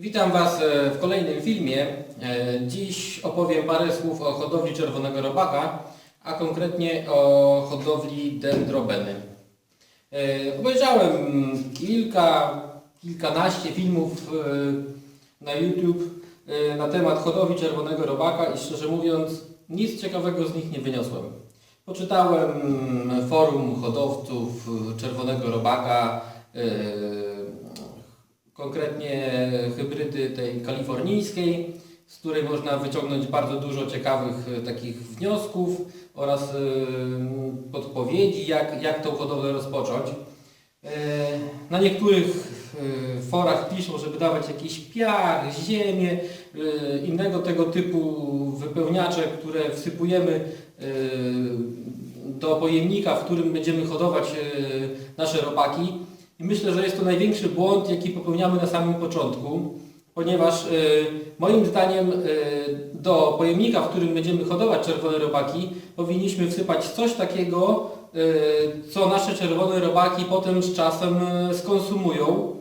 Witam Was e, w kolejnym filmie. E, Dziś opowiem parę słów o hodowli czerwonego robaka, a konkretnie o hodowli dendrobeny. E, Obejrzałem kilka, kilkanaście filmów na YouTube na temat hodowli czerwonego robaka i szczerze mówiąc nic ciekawego z nich nie wyniosłem. Poczytałem forum hodowców czerwonego robaka, konkretnie hybrydy tej kalifornijskiej, z której można wyciągnąć bardzo dużo ciekawych e, takich wniosków oraz e, podpowiedzi, jak, jak tą hodowlę rozpocząć. E, Na niektórych forach piszą, żeby dawać jakiś piach, ziemię, innego tego typu wypełniacze, które wsypujemy do pojemnika, w którym będziemy hodować nasze robaki. I myślę, że jest to największy błąd, jaki popełniamy na samym początku, ponieważ e, moim zdaniem e, do pojemnika, w którym będziemy hodować czerwone robaki, powinniśmy wsypać coś takiego, e, co nasze czerwone robaki potem z czasem e, skonsumują,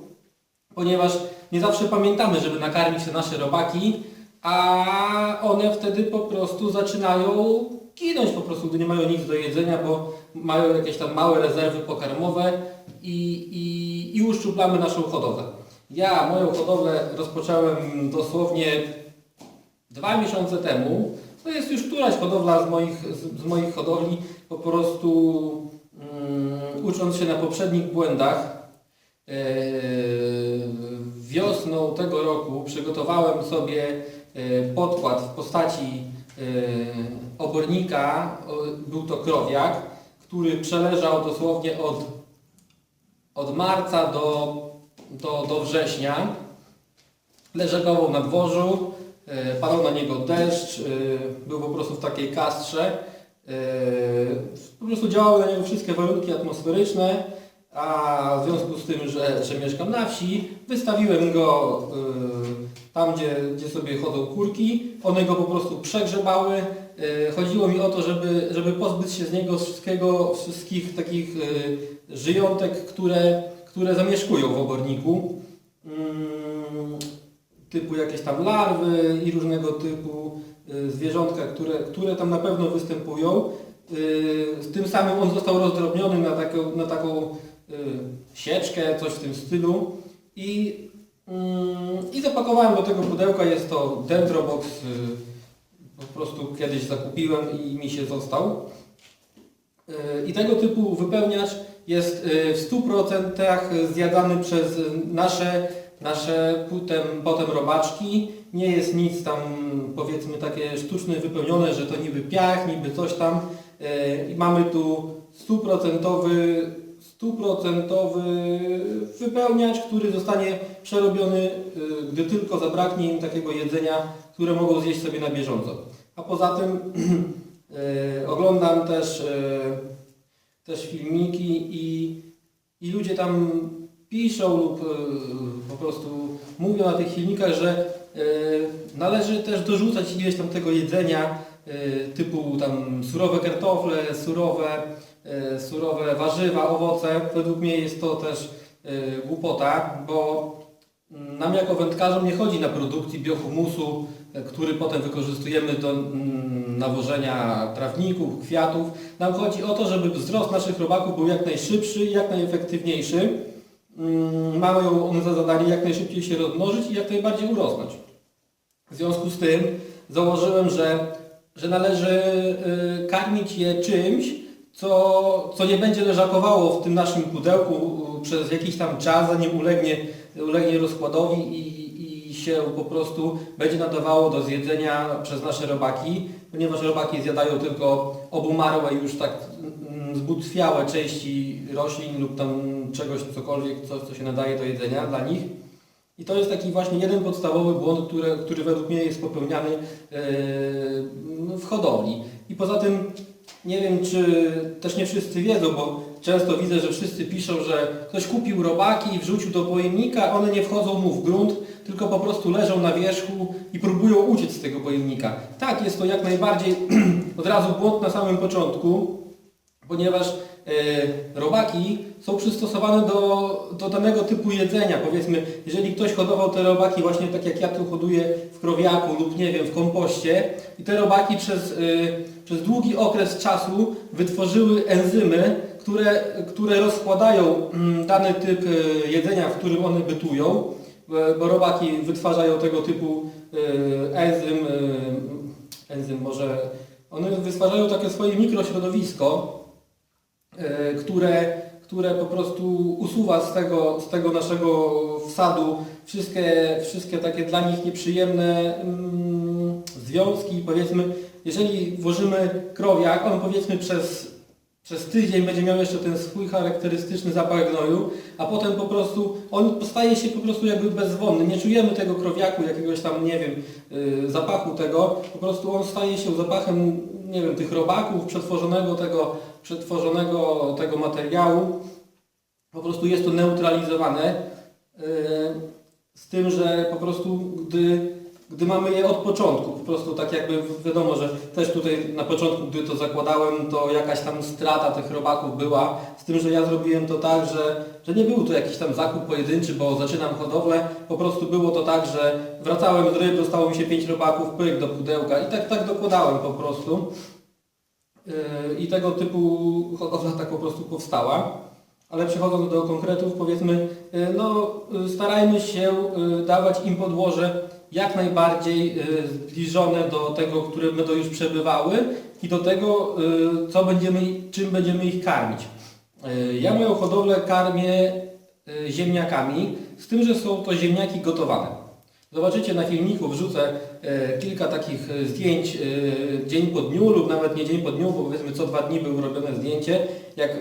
ponieważ nie zawsze pamiętamy, żeby nakarmić te nasze robaki, a one wtedy po prostu zaczynają ginąć po prostu, gdy nie mają nic do jedzenia, bo mają jakieś tam małe rezerwy pokarmowe i, i, i uszczuplamy naszą hodowlę. Ja moją hodowlę rozpocząłem dosłownie dwa miesiące temu. To jest już któraś hodowla z moich, z, z moich hodowli, po prostu mm, ucząc się na poprzednich błędach. Yy, wiosną tego roku przygotowałem sobie yy, podkład w postaci obornika. O, Był to krowiak, który przeleżał dosłownie od, od marca do, do, do września. Leżakował na dworzu, yy, padał na niego deszcz, yy, był po prostu w takiej kastrze. Po prostu działały na niego wszystkie warunki atmosferyczne, a w związku z tym, że, że mieszkam na wsi, wystawiłem go tam, gdzie, gdzie sobie chodzą kurki. One go po prostu przegrzebały. Yy, Chodziło mi o to, żeby, żeby pozbyć się z niego wszystkiego, wszystkich takich yy, żyjątek, które, które zamieszkują w oborniku. Mm, typu jakieś tam larwy i różnego typu y, zwierzątka, które, które tam na pewno występują. Tym samym on został rozdrobniony na taką, na taką sieczkę, coś w tym stylu i, i zapakowałem do tego pudełka. Jest to Dendrobox, y, po prostu kiedyś zakupiłem i mi się został. Y, I tego typu wypełniacz jest y, w 100% zjadany przez nasze, nasze potem, potem robaczki. Nie jest nic tam powiedzmy takie sztuczne wypełnione, że to niby piach, niby coś tam. I mamy tu stuprocentowy stuprocentowy wypełniacz, który zostanie przerobiony, y, gdy tylko zabraknie im takiego jedzenia, które mogą zjeść sobie na bieżąco. A poza tym y, oglądam też, y, też filmiki i, i ludzie tam piszą lub po prostu mówią na tych filmikach, że należy też dorzucać ileś tam tego jedzenia typu tam surowe kartofle, surowe, y, surowe warzywa, owoce. Według mnie jest to też y, głupota, bo nam jako wędkarzom nie chodzi na produkcji biohumusu, y, który potem wykorzystujemy do mm, nawożenia trawników, kwiatów. Nam chodzi o to, żeby wzrost naszych robaków był jak najszybszy i jak najefektywniejszy. Mm, Mają one za zadanie jak najszybciej się rozmnożyć i jak najbardziej urosnąć. W związku z tym założyłem, że, że należy y, karmić je czymś, co, co nie będzie leżakowało w tym naszym pudełku y, przez jakiś tam czas, zanim ulegnie, ulegnie rozkładowi i, i się po prostu będzie nadawało do zjedzenia przez nasze robaki, ponieważ robaki zjadają tylko obumarłe już tak mm, zbutwiałe części roślin lub tam czegoś, cokolwiek, co, co się nadaje do jedzenia dla nich. I to jest taki właśnie jeden podstawowy błąd, który, który według mnie jest popełniany yy, w hodowli. I poza tym nie wiem, czy też nie wszyscy wiedzą, bo często widzę, że wszyscy piszą, że ktoś kupił robaki i wrzucił do pojemnika, one nie wchodzą mu w grunt, tylko po prostu leżą na wierzchu i próbują uciec z tego pojemnika. Tak, jest to jak najbardziej od razu błąd na samym początku, ponieważ robaki są przystosowane do, do danego typu jedzenia. Powiedzmy, jeżeli ktoś hodował te robaki właśnie tak jak ja tu hoduję w krowiaku lub nie wiem, w kompoście i te robaki przez, y, przez długi okres czasu wytworzyły enzymy, które, które rozkładają mm, dany typ y, jedzenia, w którym one bytują, bo- robaki wytwarzają tego typu enzym, enzym może, one wytwarzają takie swoje mikrośrodowisko, e, które, które po prostu usuwa z tego, z tego naszego wsadu wszystkie, wszystkie takie dla nich nieprzyjemne mm, związki. Powiedzmy, jeżeli włożymy krowiak, on powiedzmy przez, przez tydzień będzie miał jeszcze ten swój charakterystyczny zapach gnoju, a potem po prostu on staje się po prostu jakby bezwonny. Nie czujemy tego krowiaku, jakiegoś tam, nie wiem, y, zapachu tego. Po prostu on staje się zapachem, nie wiem, tych robaków, przetworzonego tego, przetworzonego tego materiału. Po prostu jest to neutralizowane. y, Z tym, że po prostu gdy, gdy mamy je od początku, po prostu tak jakby wiadomo, że też tutaj na początku, gdy to zakładałem, to jakaś tam strata tych robaków była. Z tym, że ja zrobiłem to tak, że, że nie był to jakiś tam zakup pojedynczy, bo zaczynam hodowlę. Po prostu było to tak, że wracałem z ryb, dostało mi się pięć robaków, pyk do pudełka i tak, tak dokładałem po prostu. Yy, I tego typu hodowla tak po prostu powstała. Ale przechodząc do konkretów, powiedzmy, yy, no yy, starajmy się dawać im podłoże jak najbardziej zbliżone do tego, które będą już przebywały i do tego, co będziemy, czym będziemy ich karmić. Ja moją hodowlę karmię ziemniakami, z tym, że są to ziemniaki gotowane. Zobaczycie na filmiku, wrzucę e, kilka takich e, zdjęć e, dzień po dniu lub nawet nie dzień po dniu, bo powiedzmy co dwa dni było robione zdjęcie. Jak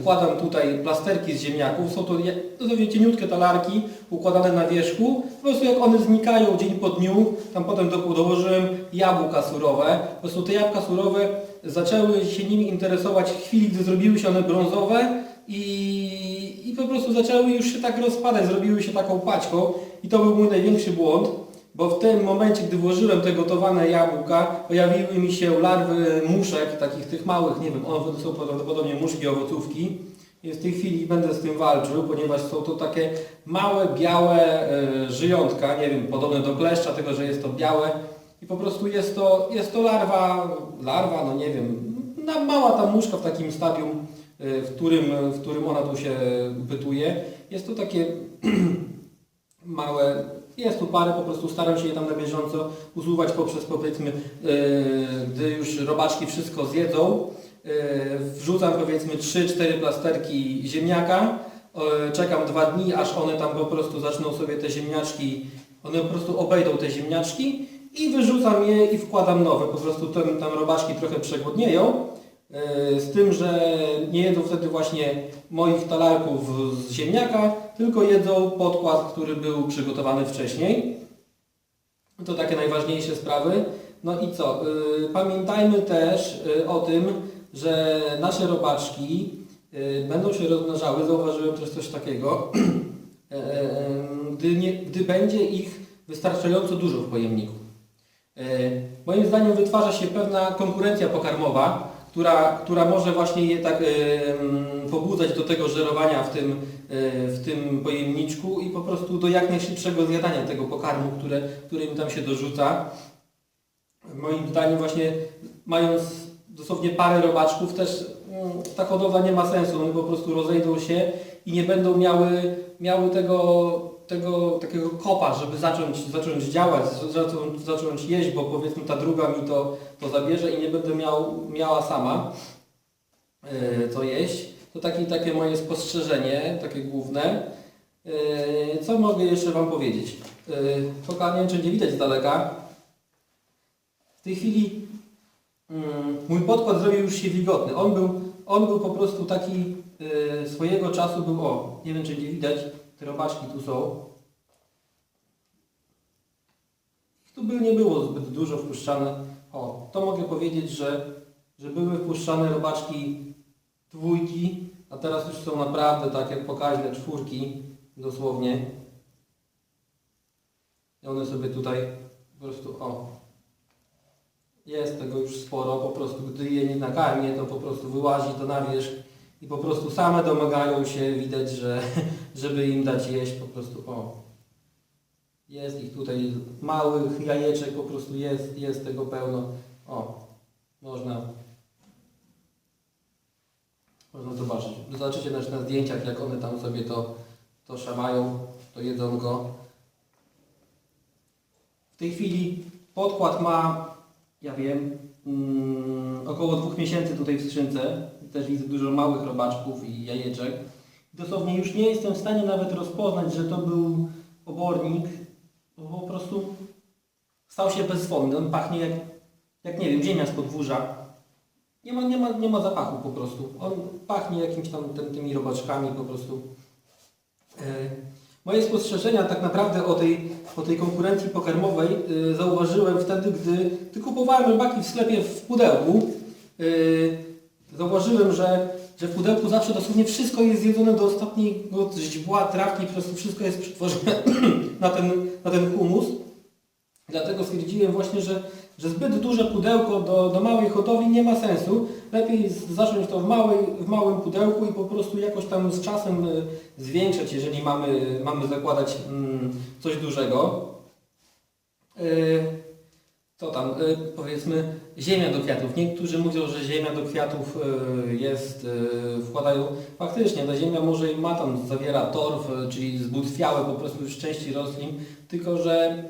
układam tutaj plasterki z ziemniaków, są to to sobie cieniutkie talarki układane na wierzchu. Po prostu jak one znikają dzień po dniu, tam potem do, dołożyłem jabłka surowe. Po prostu te jabłka surowe zaczęły się nimi interesować w chwili, gdy zrobiły się one brązowe i, i po prostu zaczęły już się tak rozpadać, zrobiły się taką paćką i to był mój największy błąd, bo w tym momencie, gdy włożyłem te gotowane jabłka, pojawiły mi się larwy muszek, takich tych małych, nie wiem, one są prawdopodobnie muszki owocówki. I w tej chwili będę z tym walczył, ponieważ są to takie małe, białe e, żyjątka, nie wiem, podobne do kleszcza, tego, że jest to białe. I po prostu jest to, jest to larwa, larwa, no nie wiem, na, mała ta muszka w takim stadium, e, w którym, w którym ona tu się bytuje. Jest to takie małe, jest tu parę, po prostu staram się je tam na bieżąco usuwać poprzez powiedzmy, yy, gdy już robaczki wszystko zjedzą, yy, wrzucam powiedzmy 3-4 plasterki ziemniaka, czekam dwa dni, aż one tam po prostu zaczną sobie te ziemniaczki, one po prostu obejdą te ziemniaczki i wyrzucam je i wkładam nowe, po prostu tam, tam robaczki trochę przegłodnieją, yy, z tym, że nie jedzą wtedy właśnie moich talarków z ziemniaka, tylko jedzą podkład, który był przygotowany wcześniej. To takie najważniejsze sprawy. No i co? Yy, pamiętajmy też yy, o tym, że nasze robaczki yy, będą się rozmnażały. Zauważyłem też coś takiego. Yy, gdy, nie, gdy będzie ich wystarczająco dużo w pojemniku. Yy, Moim zdaniem wytwarza się pewna konkurencja pokarmowa, która, która może właśnie je tak yy, pobudzać do tego żerowania w tym, yy, w tym pojemniczku i po prostu do jak najszybszego zjadania tego pokarmu, które, który im tam się dorzuca. Moim zdaniem właśnie mając dosłownie parę robaczków też mm, ta hodowla nie ma sensu, one po prostu rozejdą się i nie będą miały, miały tego, tego takiego kopa, żeby zacząć, zacząć działać, zacząć, zacząć jeść, bo powiedzmy ta druga mi to, to zabierze i nie będę miał, miała sama yy, to jeść. To takie, moje spostrzeżenie, takie główne. Yy, Co mogę jeszcze Wam powiedzieć? Yy, Foka, nie wiem czy nie widać z daleka. W tej chwili mm, mój podkład zrobił już się wilgotny. On był, on był po prostu taki yy, swojego czasu był, o, nie wiem czy nie widać, te robaczki tu są. Ich tu by nie było zbyt dużo wpuszczane. O, to mogę powiedzieć, że, że były wpuszczane robaczki dwójki, a teraz już są naprawdę takie pokaźne czwórki, dosłownie. I one sobie tutaj po prostu, o, jest tego już sporo, po prostu gdy je nie nakarmię, to po prostu wyłazi to na wierzch i po prostu same domagają się, widać, że żeby im dać jeść po prostu, o, jest ich tutaj małych jajeczek, po prostu jest, jest tego pełno, o, można, można zobaczyć, zobaczycie też na zdjęciach, jak one tam sobie to, to szamają, to jedzonko. W tej chwili podkład ma, ja wiem, mm, około dwóch miesięcy tutaj w skrzynce. Też widzę dużo małych robaczków i jajeczek. Dosłownie już nie jestem w stanie nawet rozpoznać, że to był obornik, bo po prostu stał się bezwolny. On pachnie jak, jak nie wiem, ziemia z podwórza. Nie ma, nie ma, nie ma zapachu po prostu. On pachnie jakimiś tam tymi robaczkami po prostu. E, Moje spostrzeżenia tak naprawdę o tej, o tej konkurencji pokarmowej y, zauważyłem wtedy, gdy, gdy kupowałem rybaki w sklepie w pudełku. Y, zauważyłem, że, że w pudełku zawsze dosłownie wszystko jest zjedzone do ostatniego źdźbła, trawki, po prostu wszystko jest przetworzone na ten, na ten humus. Dlatego stwierdziłem właśnie, że, że zbyt duże pudełko do, do małej hodowli nie ma sensu. Lepiej zacząć to w, małej, w małym pudełku i po prostu jakoś tam z czasem y, zwiększać, jeżeli mamy, mamy zakładać mm, coś dużego. Y, Co tam, y, powiedzmy, ziemia do kwiatów. Niektórzy mówią, że ziemia do kwiatów y, jest, y, wkładają, faktycznie ta ziemia może i ma tam, zawiera torf, czyli zbutwiałe po prostu już części roślin, tylko że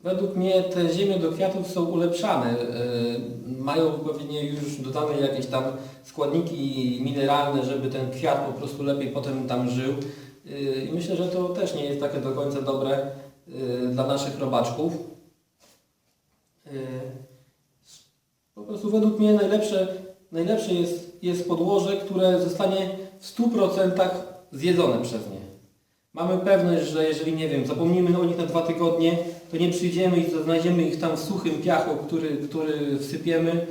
według mnie te ziemie do kwiatów są ulepszane. Mają pewnie już dodane jakieś tam składniki mineralne, żeby ten kwiat po prostu lepiej potem tam żył. I myślę, że to też nie jest takie do końca dobre dla naszych robaczków. Y, Po prostu według mnie najlepsze, najlepsze jest, jest podłoże, które zostanie w 100% zjedzone przez nie. Mamy pewność, że jeżeli, nie wiem, zapomnimy o nich na dwa tygodnie, to nie przyjdziemy i znajdziemy ich tam w suchym piachu, który, który wsypiemy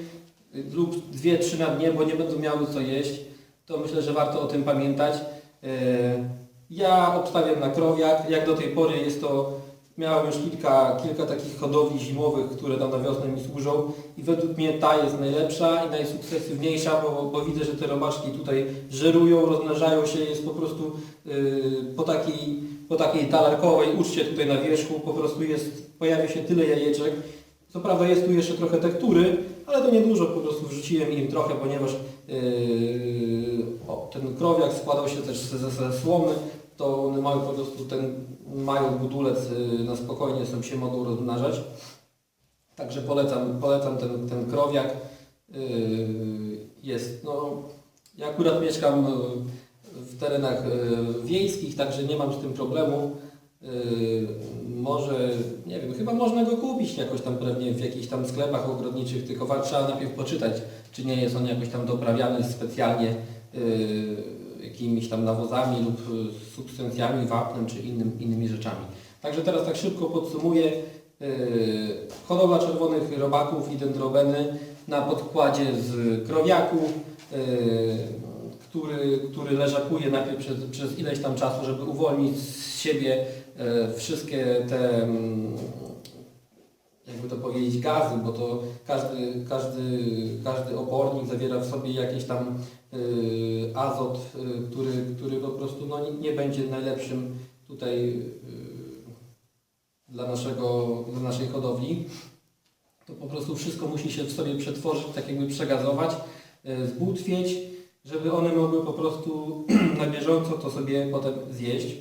y, lub dwie, trzy na dnie, bo nie będą miały co jeść. To myślę, że warto o tym pamiętać. Y, Ja obstawiam na krowiak. Jak do tej pory jest to, miałem już kilka, kilka takich hodowli zimowych, które tam na wiosnę mi służą i według mnie ta jest najlepsza i najsukcesywniejsza, bo, bo widzę, że te robaczki tutaj żerują, rozmnażają się, jest po prostu yy, po takiej, po takiej talarkowej uczcie tutaj na wierzchu, po prostu jest, pojawia się tyle jajeczek. Co prawda jest tu jeszcze trochę tektury, ale to niedużo, po prostu wrzuciłem im trochę, ponieważ yy, o, ten krowiak składał się też ze, ze, ze słomy, to one mają po prostu ten, mają budulec yy, na spokojnie, sobie się mogą rozmnażać. Także polecam, polecam ten, ten krowiak. Yy, jest, no, ja akurat mieszkam yy, w terenach wiejskich, także nie mam z tym problemu. Może, nie wiem, chyba można go kupić jakoś tam pewnie w jakichś tam sklepach ogrodniczych, tylko trzeba najpierw poczytać, czy nie jest on jakoś tam doprawiany specjalnie jakimiś tam nawozami lub yy, substancjami, wapnem czy innym, innymi rzeczami. Także teraz tak szybko podsumuję. Yy, hodowla czerwonych robaków i dendrobeny na podkładzie z krowiaku, yy, który, który leżakuje najpierw przez, przez ileś tam czasu, żeby uwolnić z siebie e, wszystkie te, mm, jakby to powiedzieć, gazy, bo to każdy, każdy, każdy opornik zawiera w sobie jakiś tam y, azot, y, który, który po prostu no, nie, będzie najlepszym tutaj y, dla, naszego, dla naszej hodowli. To po prostu wszystko musi się w sobie przetworzyć, tak jakby przegazować, y, zbutwieć, żeby one mogły po prostu na bieżąco to sobie potem zjeść.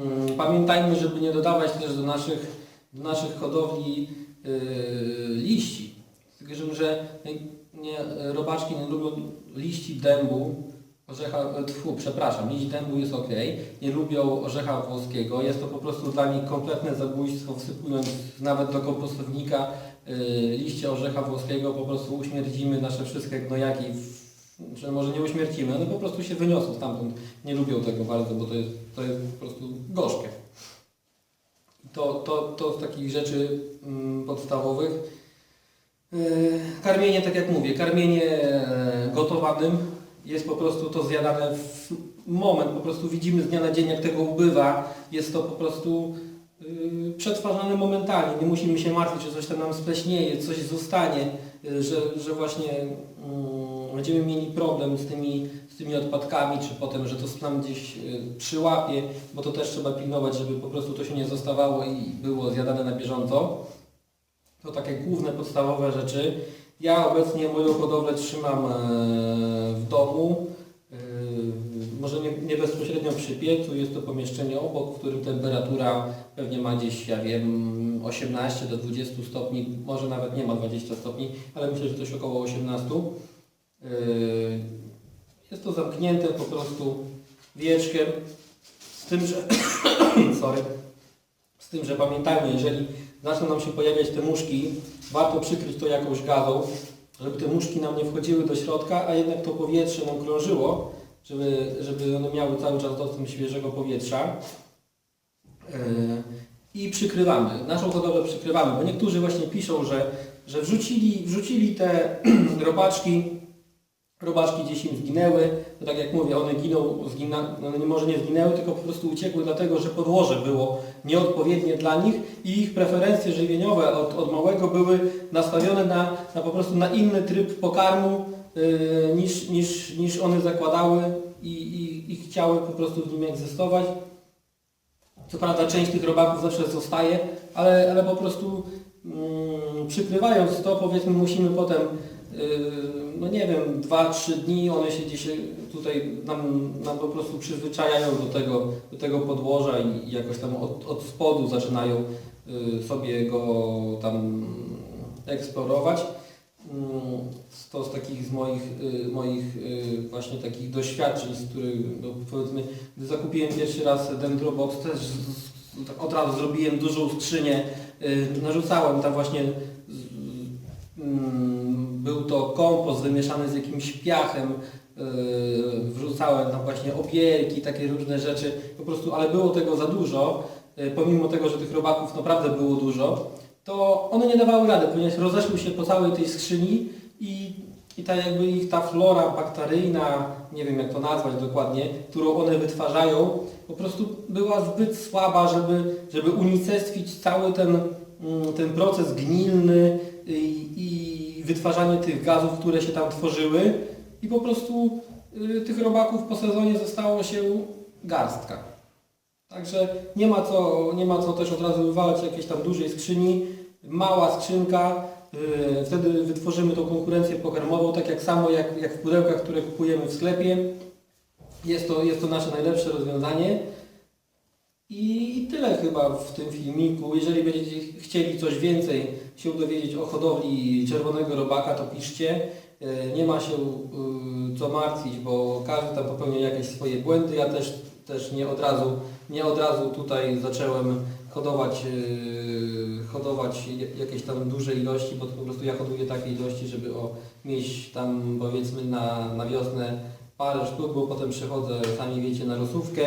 Mm, Pamiętajmy, żeby nie dodawać też do naszych, naszych hodowli yy, liści. Stwierdzam, że nie, robaczki nie lubią liści dębu, orzecha, tfu, przepraszam, liść dębu jest ok, nie lubią orzecha włoskiego, jest to po prostu dla nich kompletne zabójstwo, wsypując nawet do kompostownika yy, liście orzecha włoskiego, po prostu uśmierdzimy nasze wszystkie gnojaki, że może nie uśmiercimy, one po prostu się wyniosą stamtąd, nie lubią tego bardzo, bo to jest, to jest po prostu gorzkie. To, to, to z takich rzeczy mm, podstawowych. Yy, Karmienie, tak jak mówię, karmienie e, gotowanym jest po prostu to zjadane w moment, po prostu widzimy z dnia na dzień jak tego ubywa, jest to po prostu yy, przetwarzane momentalnie. Nie musimy się martwić, że coś tam nam spleśnieje, coś zostanie, yy, że, że właśnie yy, będziemy mieli problem z tymi, tymi odpadkami, czy potem, że to nam gdzieś yy, przyłapie, bo to też trzeba pilnować, żeby po prostu to się nie zostawało i było zjadane na bieżąco. To takie główne, podstawowe rzeczy. Ja obecnie moją hodowlę trzymam e, w domu. E, Może nie, nie bezpośrednio przy piecu, jest to pomieszczenie obok, w którym temperatura pewnie ma gdzieś, ja wiem, 18 do 20 stopni, może nawet nie ma 20 stopni, ale myślę, że coś około 18. Jest to zamknięte po prostu wieczkiem, z tym, że, sorry, z tym, że pamiętajmy, jeżeli zaczną nam się pojawiać te muszki, warto przykryć to jakąś gazą, żeby te muszki nam nie wchodziły do środka, a jednak to powietrze nam krążyło, żeby, żeby one miały cały czas dostęp świeżego powietrza. Yy, I przykrywamy. Naszą hodowlę przykrywamy, bo niektórzy właśnie piszą, że, że wrzucili, wrzucili te robaczki, robaczki gdzieś im zginęły. To tak jak mówię, one giną, zgina, nie może nie zginęły, tylko po prostu uciekły dlatego, że podłoże było nieodpowiednie dla nich i ich preferencje żywieniowe od, od małego były nastawione na, na po prostu na inny tryb pokarmu yy, niż, niż, niż one zakładały i, i, i chciały po prostu w nim egzystować. Co prawda część tych robaków zawsze zostaje, ale, ale po prostu mm, to powiedzmy musimy potem no nie wiem, 2-3 dni one się gdzieś tutaj nam, nam po prostu przyzwyczajają do tego, do tego podłoża i, jakoś tam od, od spodu zaczynają y, sobie go tam eksplorować. Mm, To z takich z moich, y, moich właśnie takich doświadczeń, z których no, powiedzmy, gdy zakupiłem pierwszy raz Dendrobox też tak od razu zrobiłem dużą skrzynię, narzucałem tam właśnie mm, był to kompost wymieszany z jakimś piachem, yy, wrzucałem tam właśnie obielki, takie różne rzeczy, po prostu, ale było tego za dużo, yy, pomimo tego, że tych robaków naprawdę było dużo, to one nie dawały rady, ponieważ rozeszły się po całej tej skrzyni i, i ta jakby ich ta flora bakteryjna, nie wiem jak to nazwać dokładnie, którą one wytwarzają, po prostu była zbyt słaba, żeby, żeby unicestwić cały ten, mm, ten proces gnilny i, i wytwarzanie tych gazów, które się tam tworzyły i po prostu y, tych robaków po sezonie zostało się garstka. Także nie ma co, nie ma co też od razu wywalać jakiejś tam dużej skrzyni, mała skrzynka, y, wtedy wytworzymy tą konkurencję pokarmową, tak jak samo jak, jak w pudełkach, które kupujemy w sklepie. Jest to, jest to nasze najlepsze rozwiązanie. I, tyle chyba w tym filmiku. Jeżeli będziecie chcieli coś więcej się dowiedzieć o hodowli czerwonego robaka, to piszcie. E, Nie ma się y, co martwić, bo każdy tam popełnia jakieś swoje błędy. Ja też, też nie, od razu, nie od razu tutaj zacząłem hodować, y, hodować ja- jakieś tam duże ilości, bo po prostu ja hoduję takie ilości, żeby o, mieć tam powiedzmy na, na wiosnę parę sztuk, bo potem przechodzę, sami wiecie, na losówkę.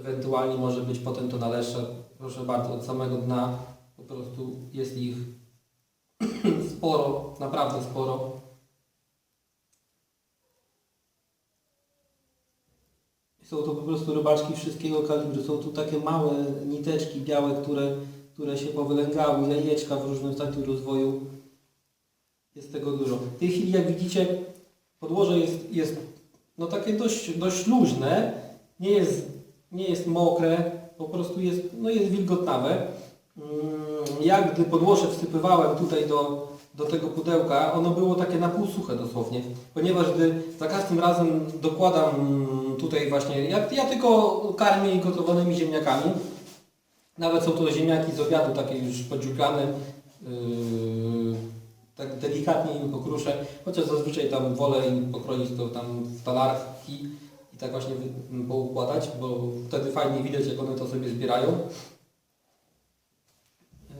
Ewentualnie może być potem to należne, proszę bardzo, od samego dna po prostu jest ich sporo, naprawdę sporo. Są to po prostu robaczki wszystkiego kalibru. Są tu takie małe niteczki białe, które, które się powylęgały, jajeczka w różnym stadium rozwoju. Jest tego dużo. W tej chwili, jak widzicie, podłoże jest, jest no takie dość, dość luźne, nie jest, nie jest mokre, po prostu jest, no jest wilgotnawe. Mm, Ja gdy podłoże wsypywałem tutaj do, do tego pudełka, ono było takie na pół suche dosłownie, ponieważ gdy za każdym razem dokładam mm, tutaj właśnie, ja, ja tylko karmię gotowanymi ziemniakami, nawet są to ziemniaki z obiadu, takie już podziupiane, yy, tak delikatnie im pokruszę, chociaż zazwyczaj tam wolę im pokroić to tam w talarki tak właśnie poukładać, bo wtedy fajnie widać jak one to sobie zbierają. Yy,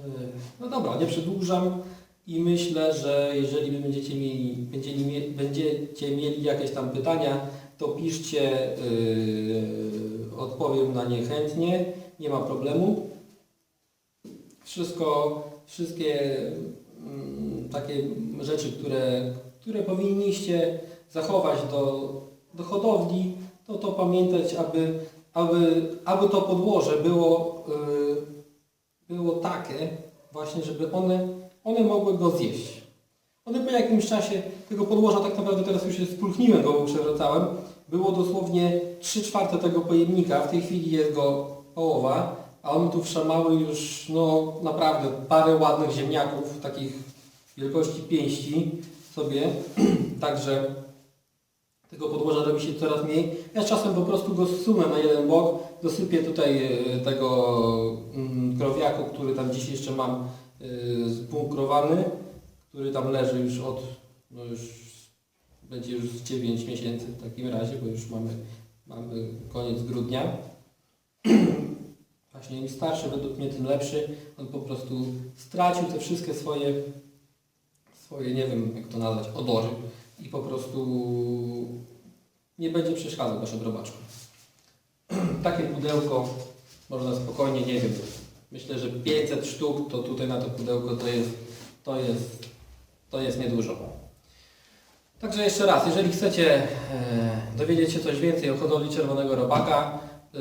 No dobra, nie przedłużam i myślę, że jeżeli będziecie mieli, będziecie, mie- będziecie mieli jakieś tam pytania, to piszcie, yy, odpowiem na nie chętnie, nie ma problemu. Wszystko, wszystkie mm, takie rzeczy, które, które powinniście zachować do, do hodowli, to to pamiętać, aby, aby, aby to podłoże było yy, takie właśnie, żeby one, one mogły go zjeść. One po jakimś czasie tego podłoża, tak naprawdę teraz już jest spulchniłem go, bo przewracałem, było dosłownie 3 czwarte tego pojemnika, w tej chwili jest go połowa, a one tu wszamały już no naprawdę parę ładnych ziemniaków, takich wielkości pięści sobie, także tego podłoża robi się coraz mniej. Ja czasem po prostu go zsunę na jeden bok, dosypię tutaj e, tego mm, krowiaku, który tam dziś jeszcze mam e, zbunkrowany, który tam leży już od, no już będzie już z 9 miesięcy w takim razie, bo już mamy, mamy koniec grudnia. Właśnie im starszy według mnie tym lepszy. On po prostu stracił te wszystkie swoje, swoje nie wiem jak to nazwać, odory po prostu nie będzie przeszkadzał waszym robaczkom. Takie pudełko można spokojnie, nie wiem, myślę, że 500 sztuk to tutaj na to pudełko to jest, to jest, to jest niedużo. Także jeszcze raz, jeżeli chcecie e, dowiedzieć się coś więcej o hodowli czerwonego robaka, e,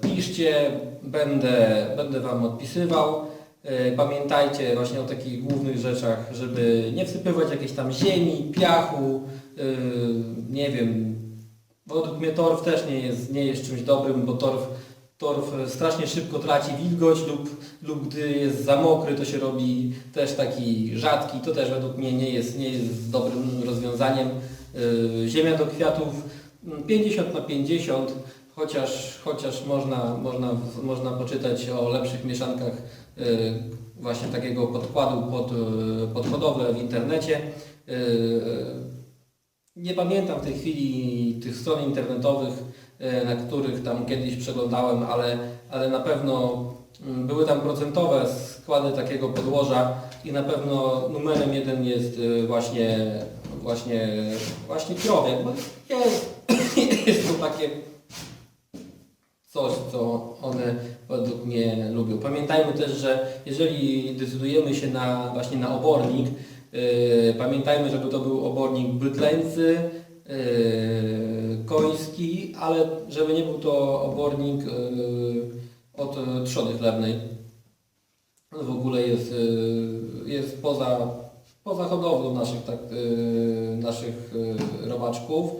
piszcie, będę, będę Wam odpisywał. E, Pamiętajcie właśnie o takich głównych rzeczach, żeby nie wsypywać jakiejś tam ziemi, piachu, e, nie wiem, według mnie torf też nie jest, nie jest czymś dobrym, bo torf, torf strasznie szybko traci wilgoć lub, lub gdy jest za mokry, to się robi też taki rzadki, to też według mnie nie jest, nie jest dobrym rozwiązaniem. E, Ziemia do kwiatów mm, 50 na 50, chociaż, chociaż można, można, można poczytać o lepszych mieszankach e, właśnie takiego podkładu pod, e, pod hodowlę w internecie. E, Nie pamiętam w tej chwili tych stron internetowych, na których tam kiedyś przeglądałem, ale, ale na pewno mm, były tam procentowe składy takiego podłoża i na pewno numerem jeden jest właśnie, właśnie, właśnie krowiek, jest, jest to takie coś, co one według mnie lubią. Pamiętajmy też, że jeżeli decydujemy się na właśnie na obornik, yy, pamiętajmy, żeby to był obornik bydlęcy, yy, koński, ale żeby nie był to obornik yy, od trzody chlebnej. On w ogóle jest, yy, jest poza, poza hodowlą naszych, tak, yy, naszych yy, robaczków.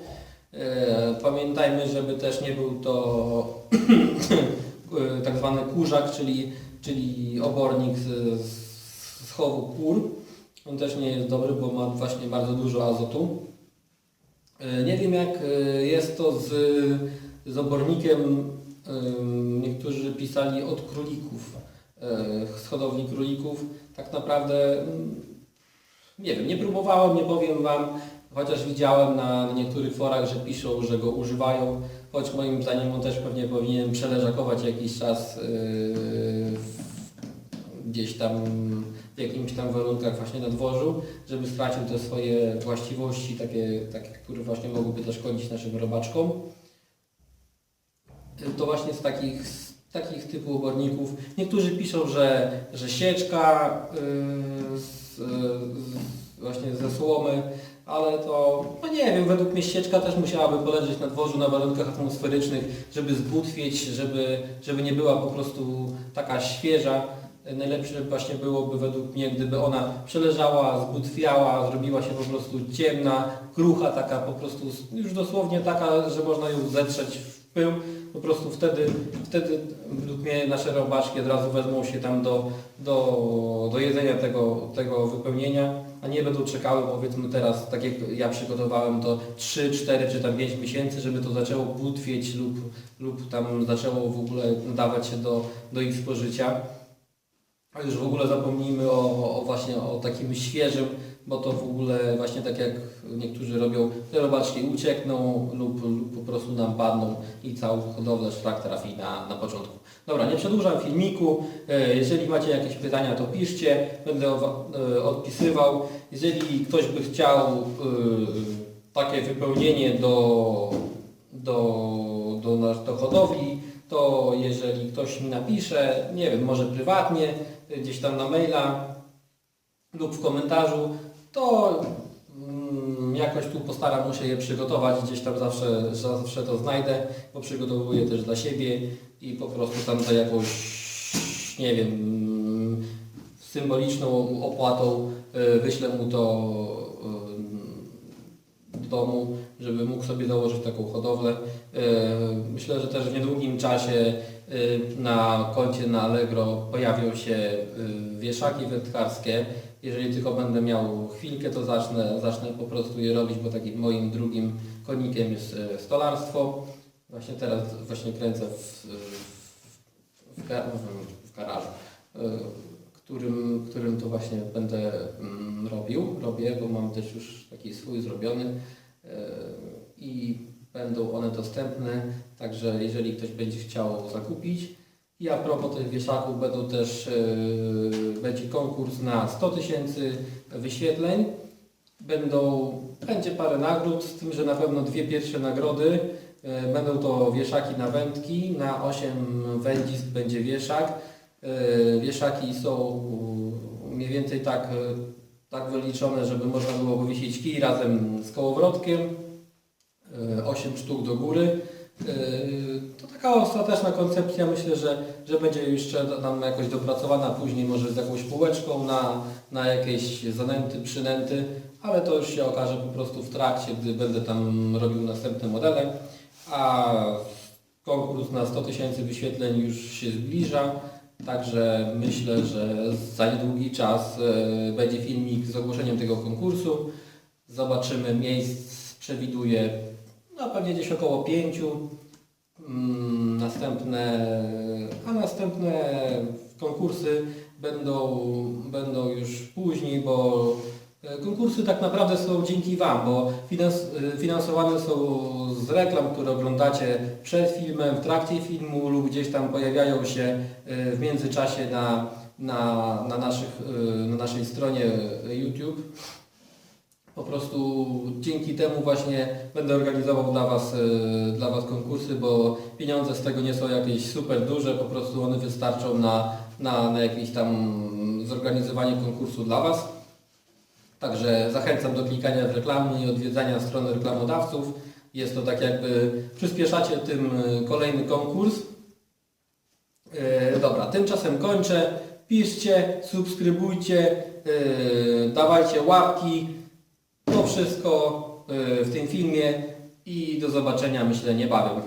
E, Pamiętajmy, żeby też nie był to e, tak zwany kurzak, czyli, czyli obornik z, z chowu kur. On też nie jest dobry, bo ma właśnie bardzo dużo azotu. E, Nie wiem jak jest to z, z obornikiem. Niektórzy pisali od królików, z hodowli królików. Tak naprawdę mm, nie wiem, nie próbowałem, nie powiem Wam. Chociaż widziałem na niektórych forach, że piszą, że go używają, choć moim zdaniem on też pewnie powinien przeleżakować jakiś czas yy, gdzieś tam w jakimś tam warunkach właśnie na dworzu, żeby stracił te swoje właściwości, takie, takie które właśnie mogłyby zaszkodzić naszym robaczkom. Yy, To właśnie z takich, z takich typu oborników. Niektórzy piszą, że, że sieczka yy, z, z, właśnie ze słomy, ale to, no nie wiem, według mnie ścieczka też musiałaby poleżeć na dworzu na warunkach atmosferycznych, żeby zbutwieć, żeby, żeby nie była po prostu taka świeża. Najlepsze właśnie byłoby według mnie, gdyby ona przeleżała, zbutwiała, zrobiła się po prostu ciemna, krucha taka po prostu, już dosłownie taka, że można ją zetrzeć w pył. Po prostu wtedy, wtedy według mnie nasze robaczki od razu wezmą się tam do, do, do jedzenia tego, tego wypełnienia, a nie będą czekały powiedzmy teraz, tak jak ja przygotowałem to 3, 4 czy tam 5 miesięcy, żeby to zaczęło butwieć lub, lub tam zaczęło w ogóle nadawać się do, do ich spożycia. A już w ogóle zapomnijmy o, o właśnie o takim świeżym, bo to w ogóle właśnie tak jak niektórzy robią, te robaczki uciekną lub, lub po prostu nam padną i całą hodowlę szlak trafi na, na początku. Dobra, nie przedłużam filmiku. E, Jeżeli macie jakieś pytania, to piszcie, będę e, odpisywał. Jeżeli ktoś by chciał e, takie wypełnienie do, do, do, do hodowli, to jeżeli ktoś mi napisze, nie wiem, może prywatnie, gdzieś tam na maila lub w komentarzu, to mm, jakoś tu postaram się je przygotować, gdzieś tam zawsze, zawsze to znajdę, bo przygotowuję też dla siebie i po prostu tam za jakąś, nie wiem, symboliczną opłatą y, wyślę mu to domu, żeby mógł sobie założyć taką hodowlę. Y, Myślę, że też w niedługim czasie y, na koncie na Allegro pojawią się y, wieszaki wędkarskie. Jeżeli tylko będę miał chwilkę, to zacznę, zacznę po prostu je robić, bo takim moim drugim konikiem jest stolarstwo. Właśnie teraz właśnie kręcę w, w, w, ga- w garażu, którym, którym to właśnie będę mm, robił. Robię, bo mam też już taki swój zrobiony i będą one dostępne, także jeżeli ktoś będzie chciał zakupić. I a propos tych wieszaków będą też, y, będzie konkurs na 100 tysięcy wyświetleń. Będą, będzie parę nagród, z tym, że na pewno dwie pierwsze nagrody e, będą to wieszaki na wędki, na 8 wędzisk będzie wieszak. E, Wieszaki są e, mniej więcej tak, e, tak wyliczone, żeby można było powiesić kij razem z kołowrotkiem, 8 sztuk do góry. E, To taka ostateczna koncepcja, myślę, że, że będzie jeszcze nam jakoś dopracowana później, może z jakąś półeczką na, na jakieś zanęty, przynęty, ale to już się okaże po prostu w trakcie, gdy będę tam robił następne modele. A konkurs na 100 tysięcy wyświetleń już się zbliża, także myślę, że za niedługi czas e, będzie filmik z ogłoszeniem tego konkursu. Zobaczymy, miejsc przewiduję no pewnie gdzieś około pięciu. Mm, Następne, a następne konkursy będą, będą już później, bo konkursy tak naprawdę są dzięki Wam, bo e, finansowane są z reklam, które oglądacie przed filmem, w trakcie filmu lub gdzieś tam pojawiają się e, w międzyczasie na, na, na, naszych, e, na naszej stronie YouTube. Po prostu dzięki temu właśnie będę organizował dla Was, e, dla Was konkursy, bo pieniądze z tego nie są jakieś super duże, po prostu one wystarczą na, na, na jakieś tam zorganizowanie konkursu dla Was. Także zachęcam do klikania w reklamy i odwiedzania strony reklamodawców. Jest to tak jakby przyspieszacie tym e, kolejny konkurs. E, dobra, tymczasem kończę. Piszcie, subskrybujcie, e, dawajcie łapki. To wszystko w tym filmie i do zobaczenia myślę niebawem.